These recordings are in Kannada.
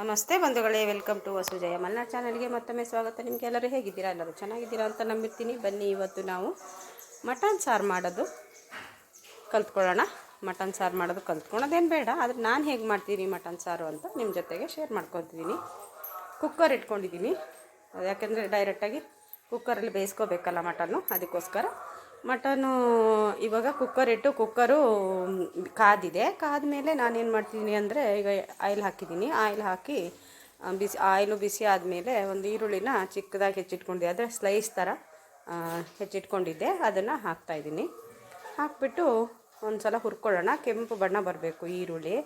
ನಮಸ್ತೆ ಬಂಧುಗಳೇ, ವೆಲ್ಕಮ್ ಟು ವಸುಜಯ ಮಲ್ನಾಡ್ ಚಾನಲ್ಗೆ ಮತ್ತೊಮ್ಮೆ ಸ್ವಾಗತ. ನಿಮಗೆ ಎಲ್ಲರೂ ಹೇಗಿದ್ದೀರಾ? ಎಲ್ಲರೂ ಚೆನ್ನಾಗಿದ್ದೀರಾ ಅಂತ ನಂಬಿರ್ತೀನಿ. ಬನ್ನಿ, ಇವತ್ತು ನಾವು ಮಟನ್ ಸಾರು ಮಾಡೋದು. ಕಲ್ತ್ಕೊಳ್ಳೋಣ. ಮಟನ್ ಸಾರು ಮಾಡೋದು ಕಲ್ತ್ಕೊಳ್ಳೋದೇನು ಬೇಡ. ಆದರೆ ನಾನು ಹೇಗೆ ಮಾಡ್ತೀನಿ ಮಟನ್ ಸಾರು ಅಂತ ನಿಮ್ಮ ಜೊತೆಗೆ ಶೇರ್ ಮಾಡ್ಕೊತಿದ್ದೀನಿ ಕುಕ್ಕರ್ ಇಟ್ಕೊಂಡಿದ್ದೀನಿ ಯಾಕೆಂದರೆ ಡೈರೆಕ್ಟಾಗಿ ಕುಕ್ಕರಲ್ಲಿ ಬೇಯಿಸ್ಕೋಬೇಕಲ್ಲ ಮಟನ್ನು. ಅದಕ್ಕೋಸ್ಕರ ಮಟನು ಇವಾಗ ಕುಕ್ಕರ್ ಇಟ್ಟು ಕುಕ್ಕರು ಕಾದಿದೆ. ಕಾದ ಮೇಲೆ ನಾನೇನು ಮಾಡ್ತೀನಿ ಅಂದರೆ ಈಗ ಆಯಿಲ್ ಹಾಕಿದ್ದೀನಿ. ಆಯಿಲ್ ಹಾಕಿ ಬಿಸಿ, ಆಯಿಲು ಬಿಸಿ ಆದಮೇಲೆ ಒಂದು ಈರುಳ್ಳಿನ ಚಿಕ್ಕದಾಗಿ ಹೆಚ್ಚಿಟ್ಕೊಂಡಿದ್ದೆ. ಅಂದರೆ ಸ್ಲೈಸ್ ಥರ ಹೆಚ್ಚಿಟ್ಕೊಂಡಿದ್ದೆ. ಅದನ್ನು ಹಾಕ್ತಾಯಿದ್ದೀನಿ ಹಾಕ್ಬಿಟ್ಟು ಒಂದು ಸಲ ಹುರ್ಕೊಳ್ಳೋಣ. ಕೆಂಪು ಬಣ್ಣ ಬರಬೇಕು ಈರುಳ್ಳಿ.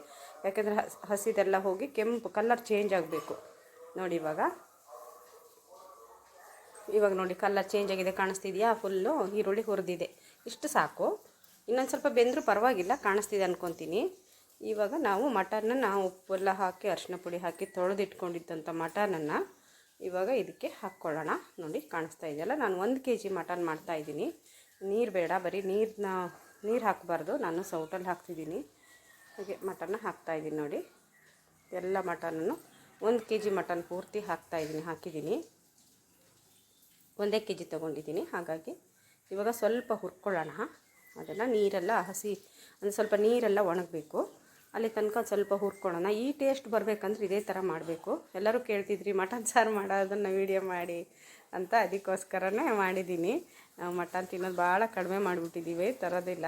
ಯಾಕೆಂದರೆ ಹಸ್, ಹಸಿದೆಲ್ಲ ಹೋಗಿ ಕೆಂಪು ಕಲರ್ ಚೇಂಜ್ ಆಗಬೇಕು. ನೋಡಿ ಇವಾಗ. ಇವಾಗ ನೋಡಿ ಕಲರ್ ಚೇಂಜ್ ಆಗಿದೆ, ಕಾಣಿಸ್ತಿದೆಯಾ? ಫುಲ್ಲು ಈರುಳ್ಳಿ ಹುರಿದಿದೆ. ಇಷ್ಟು ಸಾಕು. ಇನ್ನೊಂದು ಸ್ವಲ್ಪ ಬೆಂದರೂ ಪರವಾಗಿಲ್ಲ, ಕಾಣಿಸ್ತಿದೆ ಅಂದ್ಕೊತೀನಿ ಇವಾಗ ನಾವು ಮಟನನ್ನು ಉಪ್ಪೆಲ್ಲ ಹಾಕಿ ಅರಿಶಿನ ಪುಡಿ ಹಾಕಿ ತೊಳೆದಿಟ್ಕೊಂಡಿದ್ದಂಥ ಮಟನನ್ನು ಇವಾಗ ಇದಕ್ಕೆ ಹಾಕ್ಕೊಳ್ಳೋಣ. ನೋಡಿ, ಕಾಣಿಸ್ತಾ ಇದೆಯಲ್ಲ? ನಾನು ಒಂದು ಕೆ ಜಿ ಮಟನ್ ಮಾಡ್ತಾಯಿದ್ದೀನಿ ನೀರು ಬೇಡ, ಬರೀ ನೀರನ್ನ ನೀರು ಹಾಕಬಾರ್ದು. ನಾನು ಸೌಟಲ್ಲಿ ಹಾಕ್ತಿದ್ದೀನಿ. ಹಾಗೆ ಮಟನ್ನ ಹಾಕ್ತಾಯಿದ್ದೀನಿ ನೋಡಿ. ಎಲ್ಲ ಮಟನನ್ನು ಒಂದು ಕೆ ಜಿ ಮಟನ್ ಪೂರ್ತಿ ಹಾಕ್ತಾಯಿದ್ದೀನಿ ಹಾಕಿದ್ದೀನಿ. ಒಂದೇ ಕೆ ಜಿ ತೊಗೊಂಡಿದ್ದೀನಿ, ಹಾಗಾಗಿ ಇವಾಗ ಸ್ವಲ್ಪ ಹುರ್ಕೊಳ್ಳೋಣ. ಅದನ್ನು ನೀರೆಲ್ಲ ಹಸಿ, ಅಂದರೆ ಸ್ವಲ್ಪ ನೀರೆಲ್ಲ ಒಣಗಬೇಕು. ಅಲ್ಲಿ ತನಕ ಸ್ವಲ್ಪ ಹುರ್ಕೊಳ್ಳೋಣ. ಈ ಟೇಸ್ಟ್ ಬರಬೇಕಂದ್ರೆ ಇದೇ ಥರ ಮಾಡಬೇಕು. ಎಲ್ಲರೂ ಕೇಳ್ತಿದ್ರಿ, ಮಟನ್ ಸಾರು ಮಾಡೋದನ್ನು ವೀಡಿಯೋ ಮಾಡಿ ಅಂತ ಅದಕ್ಕೋಸ್ಕರನೇ ಮಾಡಿದ್ದೀನಿ. ಮಟನ್ ತಿನ್ನೋದು ಭಾಳ ಕಡಿಮೆ ಮಾಡಿಬಿಟ್ಟಿದ್ದೀವಿ ತರೋದಿಲ್ಲ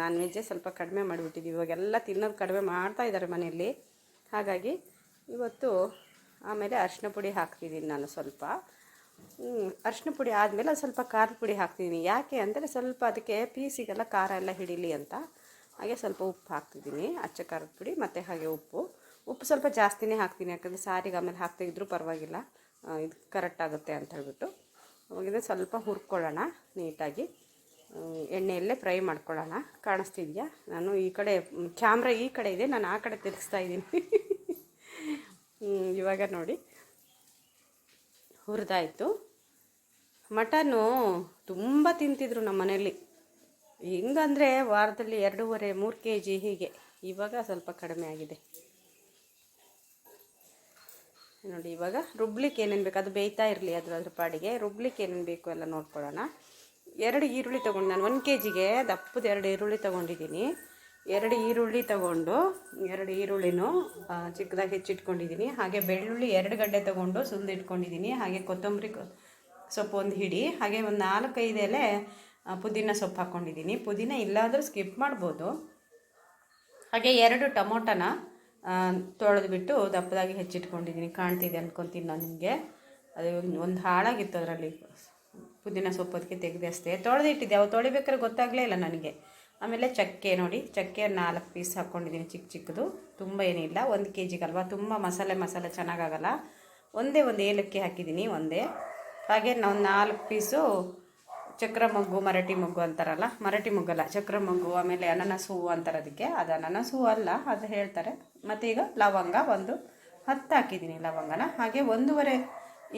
ನಾನ್ ವೆಜ್ಜೇ ಸ್ವಲ್ಪ ಕಡಿಮೆ ಮಾಡಿಬಿಟ್ಟಿದ್ದೀವಿ ಇವಾಗೆಲ್ಲ ತಿನ್ನೋದು ಕಡಿಮೆ ಮಾಡ್ತಾ ಇದ್ದಾರೆ ಮನೆಯಲ್ಲಿ. ಹಾಗಾಗಿ ಇವತ್ತು ಆಮೇಲೆ ಅರಿಶಿನ ಪುಡಿ ಹಾಕ್ತಿದ್ದೀನಿ ನಾನು ಸ್ವಲ್ಪ. ಅರಿಶಿನ ಪುಡಿ ಆದಮೇಲೆ ಸ್ವಲ್ಪ ಖಾರದ ಪುಡಿ ಹಾಕ್ತಿದ್ದೀನಿ ಯಾಕೆ ಅಂದರೆ ಸ್ವಲ್ಪ ಅದಕ್ಕೆ ಪೀಸಿಗೆಲ್ಲ ಖಾರ ಎಲ್ಲ ಹಿಡೀಲಿ ಅಂತ. ಹಾಗೆ ಸ್ವಲ್ಪ ಉಪ್ಪು ಹಾಕ್ತಿದ್ದೀನಿ ಅಚ್ಚ ಖಾರದ ಪುಡಿ ಮತ್ತು ಹಾಗೆ ಉಪ್ಪು. ಉಪ್ಪು ಸ್ವಲ್ಪ ಜಾಸ್ತಿನೇ ಹಾಕ್ತೀನಿ ಯಾಕಂದರೆ ಸಾರಿಗೆ ಆಮೇಲೆ ಹಾಕ್ತಿದ್ರು ಪರವಾಗಿಲ್ಲ. ಇದು ಕರೆಕ್ಟ್ ಆಗುತ್ತೆ ಅಂತ ಹೇಳ್ಬಿಟ್ಟು. ಅವಾಗಿಂದ ಸ್ವಲ್ಪ ಹುರ್ಕೊಳ್ಳೋಣ ನೀಟಾಗಿ. ಎಣ್ಣೆಯಲ್ಲೇ ಫ್ರೈ ಮಾಡ್ಕೊಳ್ಳೋಣ. ಕಾಣಿಸ್ತಿದ್ಯಾ? ನಾನು ಈ ಕಡೆ, ಕ್ಯಾಮ್ರಾ ಈ ಕಡೆ ಇದೆ, ನಾನು ಆ ಕಡೆ ತಿರುಗಿಸ್ತಾ ಇದ್ದೀನಿ. ಇವಾಗ ನೋಡಿ. ಹುರಿದಾಯಿತು. ಮಟನ್ನು ತುಂಬ ತಿಂತಿದ್ರು ನಮ್ಮ ಮನೆಯಲ್ಲಿ. ಹೆಂಗಂದರೆ ವಾರದಲ್ಲಿ ಎರಡೂವರೆ, ಮೂರು ಕೆ ಜಿ ಹೀಗೆ. ಇವಾಗ ಸ್ವಲ್ಪ ಕಡಿಮೆ ಆಗಿದೆ. ನೋಡಿ, ಇವಾಗ ರುಬ್ಲಿಕ್ಕೆ ಏನೇನು ಬೇಕು? ಅದು ಬೇಯ್ತಾ ಇರಲಿ ಅದ್ರ ಅದ್ರ ಪಾಡಿಗೆ. ರುಬ್ಲಿಕ್ಕೆ ಏನೇನು ಬೇಕು ಎಲ್ಲ ನೋಡ್ಕೊಳ್ಳೋಣ. ಎರಡು ಈರುಳ್ಳಿ ತೊಗೊಂಡು ನಾನು, ಒಂದು ಕೆ ಜಿಗೆ ದಪ್ಪದ ಎರಡು ಈರುಳ್ಳಿ ತೊಗೊಂಡಿದ್ದೀನಿ. ಎರಡು ಈರುಳ್ಳಿ ತಗೊಂಡು, ಎರಡು ಈರುಳ್ಳಿನೂ ಚಿಕ್ಕದಾಗಿ ಹೆಚ್ಚಿಟ್ಕೊಂಡಿದ್ದೀನಿ. ಹಾಗೆ ಬೆಳ್ಳುಳ್ಳಿ ಎರಡು ಗಡ್ಡೆ ತೊಗೊಂಡು ಸುಲಿದಿಟ್ಕೊಂಡಿದ್ದೀನಿ. ಹಾಗೆ ಕೊತ್ತಂಬರಿ ಸೊಪ್ಪು ಒಂದು ಹಿಡಿ, ಹಾಗೆ ಒಂದು ನಾಲ್ಕೈದು ಎಲೆ ಪುದೀನ ಸೊಪ್ಪು ಹಾಕ್ಕೊಂಡಿದ್ದೀನಿ ಪುದೀನ ಇಲ್ಲಾದರೂ ಸ್ಕಿಪ್ ಮಾಡ್ಬೋದು. ಹಾಗೆ ಎರಡು ಟೊಮೊಟೊನ ತೊಳೆದ್ಬಿಟ್ಟು ದಪ್ಪದಾಗಿ ಹೆಚ್ಚಿಟ್ಕೊಂಡಿದ್ದೀನಿ. ಕಾಣ್ತಿದೆ ಅಂದ್ಕೊತೀನಿ ನಾನು ನಿಮಗೆ. ಅದು ಒಂದು ಹಾಳಾಗಿತ್ತು ಅದರಲ್ಲಿ. ಪುದೀನ ಸೊಪ್ಪು ಅದಕ್ಕೆ ತೆಗೆದೆ ಅಷ್ಟೇ. ತೊಳೆದಿಟ್ಟಿದ್ದೆ. ಅವು ತೊಳಿಬೇಕಾದ್ರೆ ಗೊತ್ತಾಗಲೇ ಇಲ್ಲ ನನಗೆ. ಆಮೇಲೆ ಚಕ್ಕೆ ನೋಡಿ ಚಕ್ಕೆ ನಾಲ್ಕು ಪೀಸ್ ಹಾಕ್ಕೊಂಡಿದ್ದೀನಿ ಚಿಕ್ಕ ಚಿಕ್ಕದು. ತುಂಬ ಏನಿಲ್ಲ, ಒಂದು ಕೆ ಜಿಗಲ್ವ ತುಂಬ ಮಸಾಲೆ ಮಸಾಲೆ ಚೆನ್ನಾಗಾಗಲ್ಲ. ಒಂದೇ ಒಂದು ಏಲಕ್ಕಿ ಹಾಕಿದ್ದೀನಿ, ಒಂದೇ. ಹಾಗೆ ನಾವು ನಾಲ್ಕು ಪೀಸು ಚಕ್ರ ಮೊಗ್ಗು ಮರಾಠಿ ಮೊಗ್ಗು ಅಂತಾರಲ್ಲ? ಮರಾಠಿ ಮೊಗ್ಗಲ್ಲ, ಚಕ್ರ ಮೊಗ್ಗು, ಆಮೇಲೆ ಅನನಸ್ ಹೂವು ಅಂತಾರೆ ಅದಕ್ಕೆ. ಅದು ಅನನಸ್ ಹೂವು ಅಲ್ಲ, ಅದು ಹೇಳ್ತಾರೆ. ಮತ್ತು ಈಗ ಲವಂಗ, ಒಂದು ಹತ್ತು ಹಾಕಿದ್ದೀನಿ ಲವಂಗನ. ಹಾಗೆ ಒಂದೂವರೆ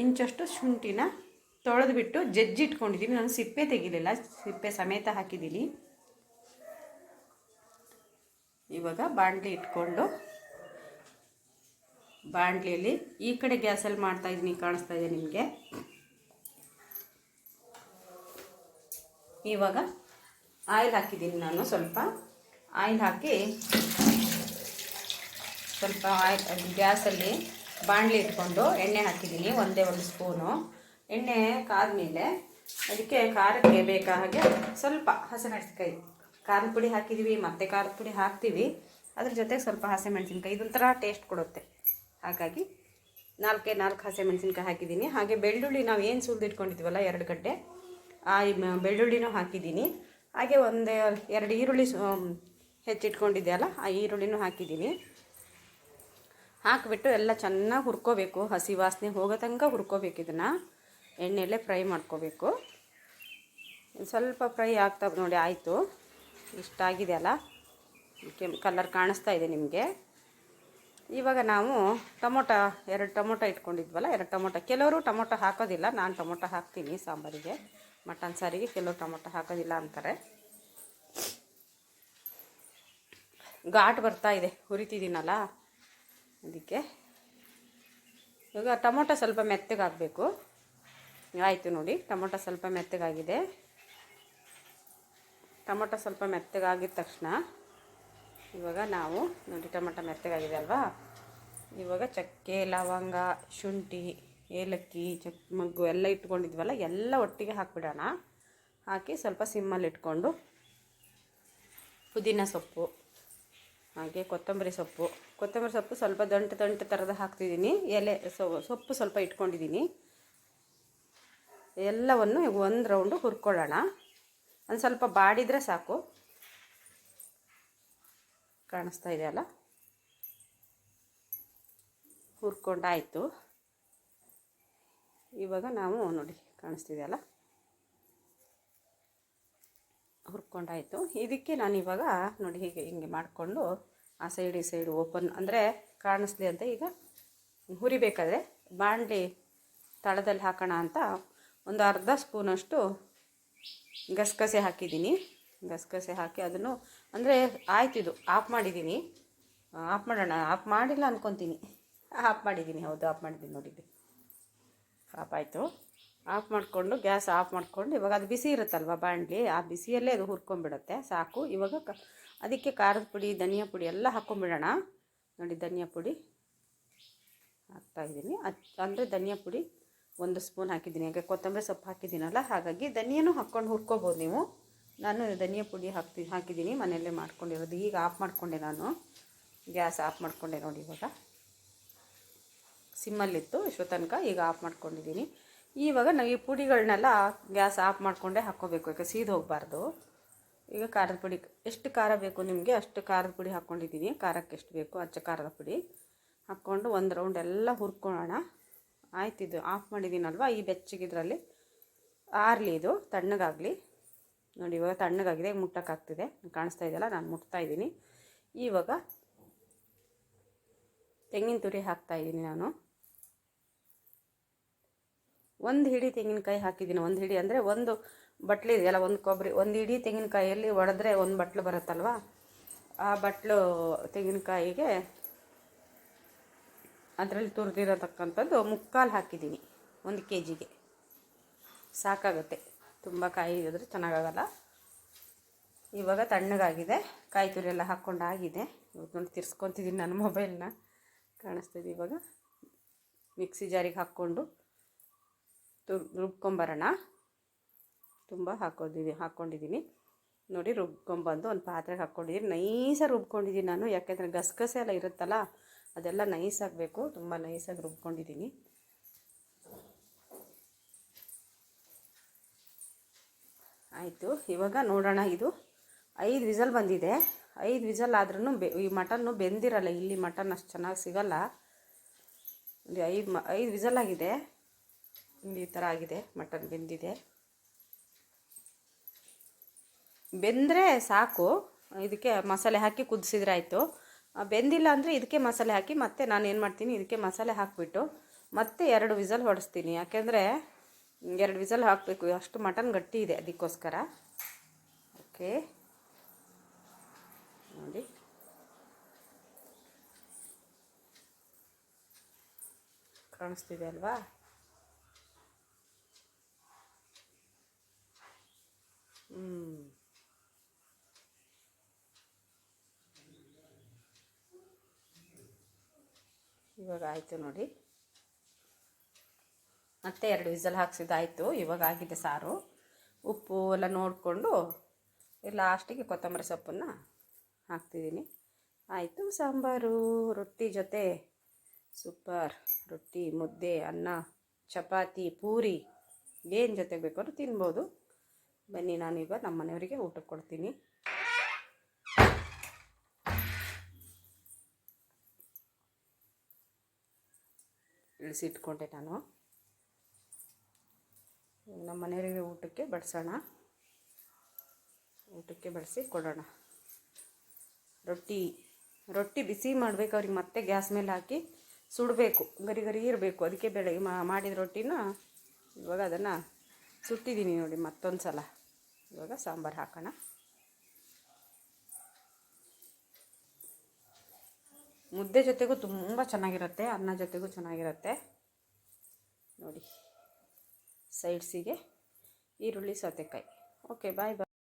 ಇಂಚಷ್ಟು ಶುಂಠಿನ ತೊಳೆದ್ಬಿಟ್ಟು ಜಜ್ಜಿಟ್ಕೊಂಡಿದ್ದೀನಿ. ನಾನು ಸಿಪ್ಪೆ ತೆಗಿಲಿಲ್ಲ, ಸಿಪ್ಪೆ ಸಮೇತ ಹಾಕಿದ್ದೀನಿ. ಇವಾಗ ಬಾಣಲಿ ಇಟ್ಕೊಂಡು, ಬಾಣಲಿಯಲ್ಲಿ ಈ ಕಡೆ ಗ್ಯಾಸಲ್ಲಿ ಮಾಡ್ತಾ ಇದ್ದೀನಿ, ಕಾಣಿಸ್ತಾ ಇದೆ ನಿಮಗೆ. ಇವಾಗ ಆಯಿಲ್ ಹಾಕಿದ್ದೀನಿ ನಾನು ಸ್ವಲ್ಪ. ಆಯಿಲ್ ಹಾಕಿ ಸ್ವಲ್ಪ ಆಯಿಲ್ ಗ್ಯಾಸಲ್ಲಿ ಬಾಣಲಿ ಇಟ್ಕೊಂಡು ಎಣ್ಣೆ ಹಾಕಿದ್ದೀನಿ, ಒಂದೇ ಒಂದು ಸ್ಪೂನು. ಎಣ್ಣೆ ಕಾದ ಮೇಲೆ ಅದಕ್ಕೆ ಖಾರಕ್ಕೆ ಬೇಕಾ ಹಾಗೆ ಸ್ವಲ್ಪ ಹಸಿಮೆಣಸಿನ್ಕಾಯಿ ಖಾರದ ಪುಡಿ ಹಾಕಿದ್ದೀವಿ ಮತ್ತೆ ಖಾರದ ಪುಡಿ ಹಾಕ್ತೀವಿ. ಅದ್ರ ಜೊತೆಗೆ ಸ್ವಲ್ಪ ಹಸಿಮೆಣಸಿನ್ಕಾಯಿ, ಇದೊಂಥರ ಟೇಸ್ಟ್ ಕೊಡುತ್ತೆ. ಹಾಗಾಗಿ ನಾಲ್ಕೇ ನಾಲ್ಕು ಹಸಿಮೆಣಸಿನ್ಕಾಯಿ ಹಾಕಿದ್ದೀನಿ. ಹಾಗೆ ಬೆಳ್ಳುಳ್ಳಿ ನಾವು ಏನು ಸುಲಿದಿಟ್ಕೊಂಡಿದ್ದೀವಲ್ಲ ಎರಡು ಗಡ್ಡೆ, ಆ ಬೆಳ್ಳುಳ್ಳಿನೂ ಹಾಕಿದ್ದೀನಿ. ಹಾಗೆ ಒಂದು ಎರಡು ಈರುಳ್ಳಿ ಹೆಚ್ಚಿಟ್ಕೊಂಡಿದ್ದೆ ಅಲ್ಲ, ಆ ಈರುಳ್ಳಿನೂ ಹಾಕಿದ್ದೀನಿ. ಹಾಕಿಬಿಟ್ಟು ಎಲ್ಲ ಚೆನ್ನಾಗಿ ಹುರ್ಕೋಬೇಕು. ಹಸಿ ವಾಸನೆ ಹೋಗೋ ತನಕ ಹುರ್ಕೋಬೇಕು ಇದನ್ನು. ಎಣ್ಣೆಯಲ್ಲೇ ಫ್ರೈ ಮಾಡ್ಕೋಬೇಕು. ಸ್ವಲ್ಪ ಫ್ರೈ ಆಗ್ತಾ, ನೋಡಿ, ಆಯಿತು. ಇಷ್ಟಾಗಿದೆ ಅಲ್ಲ ಕೆಂಪು ಕಲರ್ ಕಾಣಿಸ್ತಾ ಇದೆ ನಿಮಗೆ. ಇವಾಗ ನಾವು ಟೊಮೊಟೊ, ಎರಡು ಟೊಮೊಟೊ ಇಟ್ಕೊಂಡಿದ್ವಲ್ಲ, ಎರಡು ಟೊಮೊಟೊ. ಕೆಲವರು ಟೊಮೊಟೊ ಹಾಕೋದಿಲ್ಲ, ನಾನು ಟೊಮೊಟೊ ಹಾಕ್ತೀನಿ ಸಾಂಬಾರಿಗೆ. ಮಟನ್ ಸಾರಿಗೆ ಕೆಲವರು ಟೊಮೊಟೊ ಹಾಕೋದಿಲ್ಲ ಅಂತಾರೆ. ಘಾಟ್ ಬರ್ತಾ ಇದೆ, ಹುರಿತಿದ್ದೀನಲ್ಲ? ಅದಕ್ಕೆ. ಇವಾಗ ಟೊಮೊಟೊ ಸ್ವಲ್ಪ ಮೆತ್ತಗಾಗಬೇಕು. ಆಯಿತು ನೋಡಿ, ಟೊಮೊಟೊ ಸ್ವಲ್ಪ ಮೆತ್ತಗಾಗಿದೆ. ಟೊಮೊಟೊ ಸ್ವಲ್ಪ ಮೆತ್ತಗಾಗಿದ ತಕ್ಷಣ ಇವಾಗ ನಾವು ನೋಡಿ ಟೊಮೊಟೊ ಮೆತ್ತಗಾಗಿದೆ ಅಲ್ವಾ? ಇವಾಗ ಚಕ್ಕೆ, ಲವಂಗ, ಶುಂಠಿ, ಏಲಕ್ಕಿ, ಚಕ್ ಮಗ್ಗು ಎಲ್ಲ ಇಟ್ಕೊಂಡಿದ್ವಲ್ಲ, ಎಲ್ಲ ಒಟ್ಟಿಗೆ ಹಾಕ್ಬಿಡೋಣ. ಹಾಕಿ ಸ್ವಲ್ಪ ಸಿಮ್ಮಲ್ಲಿ ಇಟ್ಕೊಂಡು ಪುದೀನ ಸೊಪ್ಪು, ಹಾಗೆ ಕೊತ್ತಂಬರಿ ಸೊಪ್ಪು. ಕೊತ್ತಂಬರಿ ಸೊಪ್ಪು ಸ್ವಲ್ಪ ದಂಟು ದಂಟು ಥರದ ಹಾಕ್ತಿದ್ದೀನಿ. ಎಲೆ ಸೊಪ್ಪು ಸ್ವಲ್ಪ ಇಟ್ಕೊಂಡಿದ್ದೀನಿ. ಎಲ್ಲವನ್ನು ಒಂದು ರೌಂಡು ಹುರ್ಕೊಳ್ಳೋಣ. ಒಂದು ಸ್ವಲ್ಪ ಬಾಡಿದರೆ ಸಾಕು. ಕಾಣಿಸ್ತಾ ಇದೆಯಲ್ಲ ಹುರ್ಕೊಂಡಾಯಿತು. ಇವಾಗ ನಾವು ನೋಡಿ ಕಾಣಿಸ್ತಿದೆಯಲ್ಲ ಹುರ್ಕೊಂಡಾಯಿತು. ಇದಕ್ಕೆ ನಾನು ಇವಾಗ ನೋಡಿ ಹೀಗೆ ಹಿಂಗೆ ಮಾಡಿಕೊಂಡು ಆ ಸೈಡ್ ಈ ಸೈಡ್ ಓಪನ್ ಅಂದರೆ ಕಾಣಿಸ್ಲಿ ಅಂತ ಈಗ ಹುರಿಬೇಕಾದ್ರೆ ಬಾಣಲಿ ತಳದಲ್ಲಿ ಹಾಕೋಣ ಅಂತ ಒಂದು ಅರ್ಧ ಸ್ಪೂನಷ್ಟು ಗಸಗಸೆ ಹಾಕಿದ್ದೀನಿ. ಗಸಗಸೆ ಹಾಕಿ ಅದನ್ನು ಅಂದರೆ ಇದು, ಆಫ್ ಮಾಡಿದ್ದೀನಿ. ಆಫ್ ಮಾಡೋಣ, ಆಫ್ ಮಾಡಿಲ್ಲ ಅಂದ್ಕೊತೀನಿ ಆಫ್ ಮಾಡಿದ್ದೀನಿ, ಹೌದು, ಆಫ್ ಮಾಡಿದ್ದೀನಿ ನೋಡಿದ್ದೆ. ಆಫ್ ಆಯಿತು. ಆಫ್ ಮಾಡಿಕೊಂಡು, ಗ್ಯಾಸ್ ಆಫ್ ಮಾಡಿಕೊಂಡು, ಇವಾಗ ಅದು ಬಿಸಿ ಇರುತ್ತಲ್ವ ಬಾಣಲಿ, ಆ ಬಿಸಿಯಲ್ಲೇ ಅದು ಹುರ್ಕೊಂಡ್ಬಿಡುತ್ತೆ, ಸಾಕು. ಇವಾಗ ಕ, ಅದಕ್ಕೆ ಖಾರದ ಪುಡಿ, ಧನಿಯಾ ಪುಡಿ ಎಲ್ಲ ಹಾಕ್ಕೊಂಬಿಡೋಣ ನೋಡಿ, ಧನಿಯಾ ಪುಡಿ ಹಾಕ್ತಾಯಿದ್ದೀನಿ ಅದು, ಅಂದರೆ ಧನಿಯಾ ಪುಡಿ ಒಂದು ಸ್ಪೂನ್ ಹಾಕಿದ್ದೀನಿ. ಯಾಕೆ ಕೊತ್ತಂಬರಿ ಸೊಪ್ಪು ಹಾಕಿದ್ದೀನಲ್ಲ, ಹಾಗಾಗಿ ಧನಿಯನ್ನು ಹಾಕ್ಕೊಂಡು ಹುರ್ಕೋಬೋದು ನೀವು. ನಾನು ಧನಿಯ ಪುಡಿ ಹಾಕ್ತಿ, ಹಾಕಿದ್ದೀನಿ, ಮನೆಯಲ್ಲೇ ಮಾಡ್ಕೊಂಡಿರೋದು. ಈಗ ಆಫ್ ಮಾಡಿಕೊಂಡೆ ನಾನು. ಗ್ಯಾಸ್ ಆಫ್ ಮಾಡಿಕೊಂಡೆ ನೋಡಿ ಇವಾಗ. ಸಿಮ್ಮಲ್ಲಿತ್ತು, ಇಷ್ಟು ತನಕ ಈಗ ಆಫ್ ಮಾಡ್ಕೊಂಡಿದ್ದೀನಿ. ಇವಾಗ ನಾವು ಈ ಪುಡಿಗಳನ್ನೆಲ್ಲ ಗ್ಯಾಸ್ ಆಫ್ ಮಾಡಿಕೊಂಡೇ ಹಾಕ್ಕೋಬೇಕು. ಯಾಕೆ ಸೀದು ಹೋಗಬಾರ್ದು. ಈಗ ಖಾರದ ಪುಡಿ, ಎಷ್ಟು ಖಾರ ಬೇಕು ನಿಮಗೆ ಅಷ್ಟು ಖಾರದ ಪುಡಿ ಹಾಕ್ಕೊಂಡಿದ್ದೀನಿ. ಖಾರಕ್ಕೆ ಎಷ್ಟು ಬೇಕು ಅಚ್ಚ ಖಾರದ ಪುಡಿ. ಹಾಕ್ಕೊಂಡು ಒಂದು ರೌಂಡ್ ಎಲ್ಲ ಹುರ್ಕೊಳ್ಳೋಣ. ಆಯ್ತಿದ್ದು ಆಫ್ ಮಾಡಿದ್ದೀನಲ್ವ? ಈ ಬೆಚ್ಚಗಿದ್ರಲ್ಲಿ ಆರಲಿ ಇದು, ತಣ್ಣಗಾಗಲಿ. ನೋಡಿ, ಇವಾಗ ತಣ್ಣಗಾಗಿದೆ, ಮುಟ್ಟೋಕ್ಕಾಗ್ತಿದೆ. ಕಾಣಿಸ್ತಾ ಇದೆಯಲ್ಲ, ನಾನು ಮುಟ್ತಾ ಇದ್ದೀನಿ. ಇವಾಗ ತೆಂಗಿನ ತುರಿ ಹಾಕ್ತಾಯಿದ್ದೀನಿ ನಾನು. ಒಂದು ಹಿಡಿ ತೆಂಗಿನಕಾಯಿ ಹಾಕಿದ್ದೀನಿ. ಒಂದು ಹಿಡಿ ಅಂದರೆ ಒಂದು ಬಟ್ಲು ಇದೆಯಲ್ಲ, ಒಂದು ಕೊಬ್ಬರಿ, ಒಂದು ಹಿಡಿ ತೆಂಗಿನಕಾಯಿಯಲ್ಲಿ ಒಡೆದ್ರೆ ಒಂದು ಬಟ್ಲು ಬರುತ್ತಲ್ವ? ಆ ಬಟ್ಲು ತೆಂಗಿನಕಾಯಿಗೆ ಅದರಲ್ಲಿ ತುರಿದಿರತಕ್ಕಂಥದ್ದು ಮುಕ್ಕಾಲು ಹಾಕಿದ್ದೀನಿ ಒಂದು ಕೆ ಜಿಗೆ ಸಾಕಾಗುತ್ತೆ. ತುಂಬ ಕಾಯಿ ಇದ್ರೆ ಚೆನ್ನಾಗಾಗಲ್ಲ. ಇವಾಗ ತಣ್ಣಗಾಗಿದೆ. ಕಾಯಿ ತುರಿ ಎಲ್ಲ ಹಾಕ್ಕೊಂಡು ಆಗಿದೆ. ಇವಾಗ ನೋಡಿ ತಿರ್ಸ್ಕೊತಿದ್ದೀನಿ ನನ್ನ ಮೊಬೈಲ್ನ. ಕಾಣಿಸ್ತಿದೆ ಇವಾಗ. ಮಿಕ್ಸಿ ಜಾರಿಗೆ ಹಾಕ್ಕೊಂಡು ತುರ್, ರುಬ್ಕೊಂಬರೋಣ. ತುಂಬ ಹಾಕೋದಿದ್ದೀನಿ ಹಾಕ್ಕೊಂಡಿದ್ದೀನಿ ನೋಡಿ ರುಬ್ಕೊಂಬಂದು ಒಂದು ಪಾತ್ರೆಗೆ ಹಾಕ್ಕೊಂಡಿದ್ದೀನಿ ನೈಸಾಗಿ ರುಬ್ಕೊಂಡಿದ್ದೀನಿ ನಾನು. ಯಾಕೆಂದರೆ ಗಸಗಸೆ ಎಲ್ಲ ಇರುತ್ತಲ್ಲ ಅದೆಲ್ಲ ನೈಸ್ ಆಗಬೇಕು. ತುಂಬ ನೈಸಾಗಿ ರುಬ್ಕೊಂಡಿದ್ದೀನಿ. ಆಯಿತು, ಇವಾಗ ನೋಡೋಣ ಇದು. ಐದು ವಿಸಲ್ ಬಂದಿದೆ. ಐದು ವಿಸಲ್ ಆದ್ರೂ ಬೆ, ಈ ಮಟನ್ನು ಬೆಂದಿರಲ್ಲ, ಇಲ್ಲಿ ಮಟನ್ ಅಷ್ಟು ಚೆನ್ನಾಗಿ ಸಿಗಲ್ಲ. ಒಂದು ಐದು ಮ, ಐದು ವಿಸಲ್ ಆಗಿದೆ. ಈ ಥರ ಆಗಿದೆ, ಮಟನ್ ಬೆಂದಿದೆ. ಬೆಂದರೆ ಸಾಕು. ಇದಕ್ಕೆ ಮಸಾಲೆ ಹಾಕಿ ಕುದಿಸಿದ್ರೆ ಆಯಿತು. ಬೆಂದಿಲ್ಲ ಅಂದರೆ ಇದಕ್ಕೆ ಮಸಾಲೆ ಹಾಕಿ ಮತ್ತೆ ನಾನು ಏನು ಮಾಡ್ತೀನಿ, ಇದಕ್ಕೆ ಮಸಾಲೆ ಹಾಕಿಬಿಟ್ಟು ಮತ್ತೆ ಎರಡು ವಿಸಲ್ ಹೊಡಿಸ್ತೀನಿ. ಯಾಕೆಂದರೆ ಎರಡು ವಿಸಲ್ ಹಾಕಬೇಕು. ಅಷ್ಟು ಮಟನ್ ಗಟ್ಟಿ ಇದೆ ಅದಕ್ಕೋಸ್ಕರ. ಓಕೆ. ನೋಡಿ. ಕಾಣಿಸ್ತಿದೆ ಅಲ್ವಾ? ಇವಾಗ ಆಯಿತು ನೋಡಿ. ಮತ್ತೆ ಎರಡು ವಿಸಲ್ ಹಾಕ್ಸಿದ್ದಾಯಿತು, ಇವಾಗ ಆಗಿದೆ ಸಾರು. ಉಪ್ಪು ಎಲ್ಲ ನೋಡಿಕೊಂಡು ಲಾಸ್ಟಿಗೆ ಕೊತ್ತಂಬರಿ ಸೊಪ್ಪನ್ನು ಹಾಕ್ತಿದ್ದೀನಿ. ಆಯಿತು, ಸಾಂಬಾರು, ರೊಟ್ಟಿ ಜೊತೆ ಸೂಪರ್. ರೊಟ್ಟಿ, ಮುದ್ದೆ, ಅನ್ನ, ಚಪಾತಿ, ಪೂರಿ, ಏನು ಜೊತೆಗೆ ಬೇಕಾದ್ರೂ ತಿನ್ಬೋದು. ಬನ್ನಿ ನಾನೀಗ ನಮ್ಮ ಮನೆಯವರಿಗೆ ಊಟಕ್ಕೆ ಕೊಡ್ತೀನಿ. ಇಳಿಸಿಟ್ಕೊಂಡೆ ನಾನು. ನಮ್ಮ ಮನೆಯವರಿಗೆ ಊಟಕ್ಕೆ ಬಡಿಸೋಣ. ಊಟಕ್ಕೆ ಬಡಿಸಿ ಕೊಡೋಣ. ರೊಟ್ಟಿ ರೊಟ್ಟಿ ಬಿಸಿ ಮಾಡಬೇಕು, ಅವ್ರಿಗೆ ಮತ್ತೆ ಗ್ಯಾಸ್ ಮೇಲೆ ಹಾಕಿ ಸುಡಬೇಕು, ಗರಿ ಗರಿ ಇರಬೇಕು. ಅದಕ್ಕೆ ಬೆಳಗ್ಗೆ ಮಾಡಿದ ರೊಟ್ಟಿನ ಇವಾಗ ಅದನ್ನು ಸುಟ್ಟಿದ್ದೀನಿ ನೋಡಿ ಮತ್ತೊಂದು ಸಲ ಇವಾಗ ಸಾಂಬಾರು ಹಾಕೋಣ. ಮುದ್ದೆ ಜೊತೆಗೂ ತುಂಬ ಚೆನ್ನಾಗಿರುತ್ತೆ ಅನ್ನ ಜೊತೆಗೂ ಚೆನ್ನಾಗಿರುತ್ತೆ. ನೋಡಿ ಸೈಡ್ಸಿಗೆ ಈರುಳ್ಳಿ ಸೌತೆಕಾಯಿ. ಓಕೆ ಬಾಯ್ ಬಾಯ್